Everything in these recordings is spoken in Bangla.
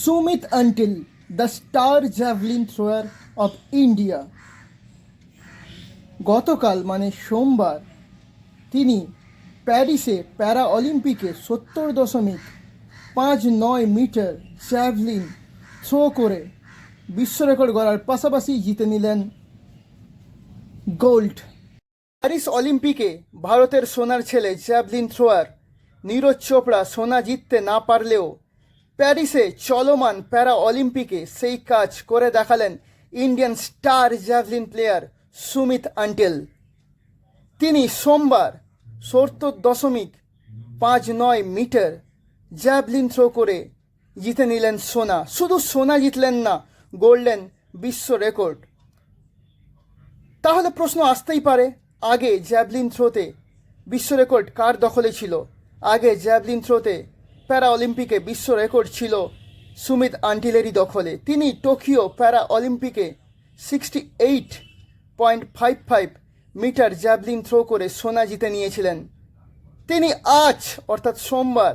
Sumit Until, the star javelin thrower of India. গতকাল মানে সোমবার তিনি প্যারিসে প্যারা অলিম্পিকে সত্তর দশমিক পাঁচ নয় মিটার জ্যাভলিন থ্রো করে বিশ্ব রেকর্ড গড়ার পাশাপাশি জিতে নিলেন গোল্ড প্যারিস অলিম্পিকে ভারতের সোনার ছেলে জ্যাভলিন থ্রোয়ার নীরজ চোপড়া সোনা জিততে না পারলেও প্যারিসে চলমান প্যারা অলিম্পিকে সেই কাজ করে দেখালেন Indian star javelin player Sumit Antil. তিনি সোমবার সত্তর দশমিক পাঁচ নয় মিটার জ্যাভলিন থ্রো করে জিতে নিলেন সোনা। শুধু সোনা জিতলেন না গোল্ডেন বিশ্ব রেকর্ড। তাহলে প্রশ্ন আসতেই পারে, আগে জ্যাভলিন থ্রোতে বিশ্ব রেকর্ড কার দখলে ছিল? আগে জ্যাভলিন থ্রোতে প্যারা অলিম্পিকে বিশ্ব রেকর্ড ছিল সুমিত আন্টিলেরই দখলে। তিনি টোকিও প্যারা অলিম্পিকে sixty eight point five five meter javelin throw করে সোনা জিতে নিয়েছিলেন। তিনি আজ, অর্থাৎ সোমবার,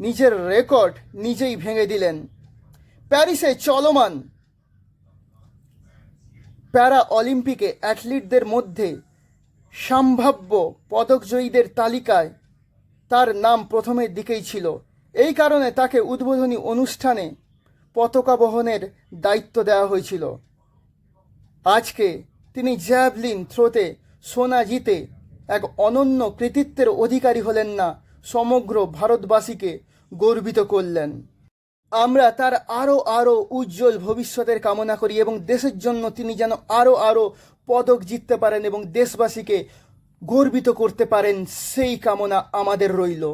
নিজের রেকর্ড নিজেই ভেঙে দিলেন। প্যারিসে চলমান প্যারা অলিম্পিকে অ্যাথলিটদের মধ্যে সম্ভাব্য পদকজয়ীদের তালিকায় তার নাম প্রথমের দিকেই ছিল। এই কারণে তাকে উদ্বোধনী অনুষ্ঠানে পতাকা বহনের দায়িত্ব দেওয়া হয়েছিল। আজকে তিনি জ্যাভলিন থ্রোতে সোনা জিতে এক অনন্য কৃতিত্বের অধিকারী হলেন না, সমগ্র ভারতবাসীকে গর্বিত করলেন। আমরা তার আরও আরও উজ্জ্বল ভবিষ্যতের কামনা করি এবং দেশের জন্য তিনি যেন আরও আরও পদক জিততে পারেন এবং দেশবাসীকে গর্বিত করতে পারেন, সেই কামনা আমাদের রইল।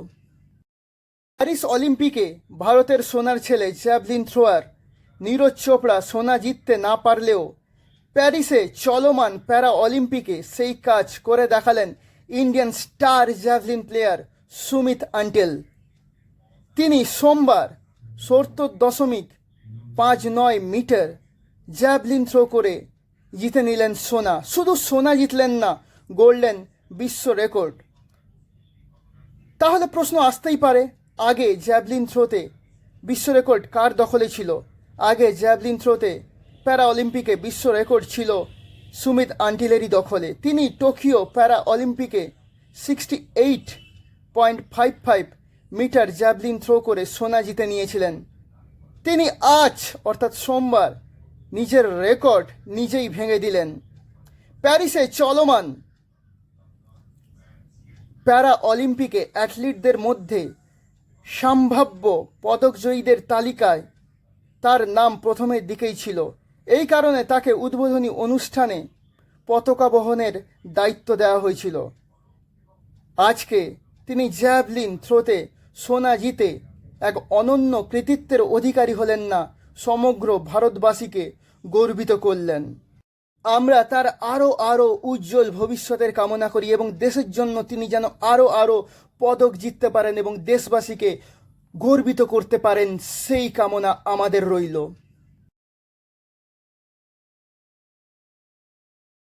প্যারিস অলিম্পিকে ভারতের সোনার ছেলে জ্যাভলিন থ্রোয়ার, নীরজ চোপড়া সোনা জিততে না পারলেও প্যারিসে চলমান প্যারা অলিম্পিকে সেই কাজ করে দেখালেন Indian star javelin player Sumit Antil. তিনি সোমবার সত্তর দশমিক পাঁচ নয় মিটার জ্যাভলিন থ্রো করে জিতে নিলেন সোনা। শুধু সোনা জিতলেন না গোল্ডেন বিশ্ব রেকর্ড। তাহলে প্রশ্ন আসতেই পারে আগে জ্যাভলিন থ্রোতে বিশ্ব রেকর্ড কার দখলে ছিল? আগে জ্যাভলিন থ্রোতে প্যারা অলিম্পিকে বিশ্ব রেকর্ড ছিল সুমিত আন্টিলেরই দখলে। তিনি টোকিও প্যারা অলিম্পিকে sixty eight point five five meter javelin throw করে সোনা জিতে নিয়েছিলেন। তিনি আজ, অর্থাৎ সোমবার, নিজের রেকর্ড নিজেই ভেঙে দিলেন। প্যারিসে চলমান প্যারা অলিম্পিকে অ্যাথলিটদের মধ্যে সম্ভাব্য পদকজয়ীদের তালিকায় তার নাম প্রথমের দিকেই ছিল। এই কারণে তাকে উদ্বোধনী অনুষ্ঠানে পতাকা বহনের দায়িত্ব দেওয়া হয়েছিল। আজকে তিনি জ্যাভলিন থ্রোতে সোনা জিতে এক অনন্য কৃতিত্বের অধিকারী হলেন না, সমগ্র ভারতবাসীকে গর্বিত করলেন। আমরা তার আরও আরও উজ্জ্বল ভবিষ্যতের কামনা করি এবং দেশের জন্য তিনি যেন আরও আরও পদক জিততে পারেন এবং দেশবাসীকে গর্বিত করতে পারেন, সেই কামনা আমাদের রইল।